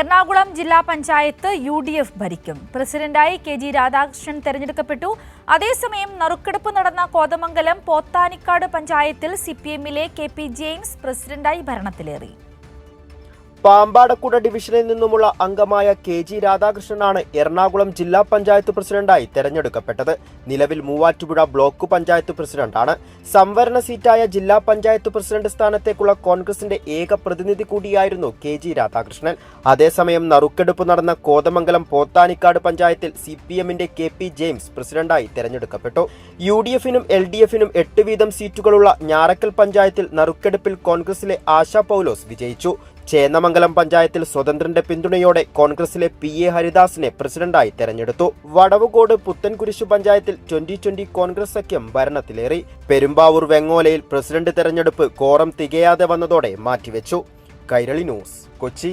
എറണാകുളം ജില്ലാ panchayat U D F ഭരിക്കും. പ്രസിഡന്റായി കെ ജി രാധാകൃഷ്ണൻ തെരഞ്ഞെടുക്കപ്പെട്ടു. അതേസമയം നറുക്കെടുപ്പ് നടന്ന കോതമംഗലം പോത്താനിക്കാട് പഞ്ചായത്തിൽ സി പി എമ്മിലെ കെ പി ജെയിംസ് പ്രസിഡന്റായി ഭരണത്തിലേറി. പാമ്പാടക്കുട ഡിവിഷനിൽ നിന്നുമുള്ള അംഗമായ കെ ജി രാധാകൃഷ്ണനാണ് എറണാകുളം ജില്ലാ പഞ്ചായത്ത് പ്രസിഡന്റായി തെരഞ്ഞെടുക്കപ്പെട്ടത്. നിലവിൽ മൂവാറ്റുപുഴ ബ്ലോക്ക് പഞ്ചായത്ത് പ്രസിഡന്റാണ്. സംവരണ സീറ്റായ ജില്ലാ പഞ്ചായത്ത് പ്രസിഡന്റ് സ്ഥാനത്തേക്കുള്ള കോൺഗ്രസിന്റെ ഏക പ്രതിനിധി കൂടിയായിരുന്നു കെ ജി രാധാകൃഷ്ണൻ. അതേസമയം നറുക്കെടുപ്പ് നടന്ന കോതമംഗലം പോത്താനിക്കാട് പഞ്ചായത്തിൽ സി പി എമ്മിന്റെ കെ പി ജെയിംസ് പ്രസിഡന്റായി തെരഞ്ഞെടുക്കപ്പെട്ടു. യു ഡി എഫിനും എൽ ഡി എഫിനും എട്ട് വീതം സീറ്റുകളുള്ള ഞാറക്കൽ പഞ്ചായത്തിൽ നറുക്കെടുപ്പിൽ കോൺഗ്രസിലെ ആശാ പൗലോസ് വിജയിച്ചു. ചേന്നമംഗലം പഞ്ചായത്തിൽ സ്വതന്ത്രന്റെ പിന്തുണയോടെ കോൺഗ്രസിലെ പി എ ഹരിദാസിനെ പ്രസിഡന്റായി തെരഞ്ഞെടുത്തു. വടവുകോട് പുത്തൻകുരിശു പഞ്ചായത്തിൽ ട്വന്റി ട്വന്റി കോൺഗ്രസ് സഖ്യം ഭരണത്തിലേറി. പെരുമ്പാവൂർ വെങ്ങോലയിൽ പ്രസിഡന്റ് തെരഞ്ഞെടുപ്പ് കോറം തികയാതെ വന്നതോടെ മാറ്റിവെച്ചു. കൈരളി ന്യൂസ് കൊച്ചി.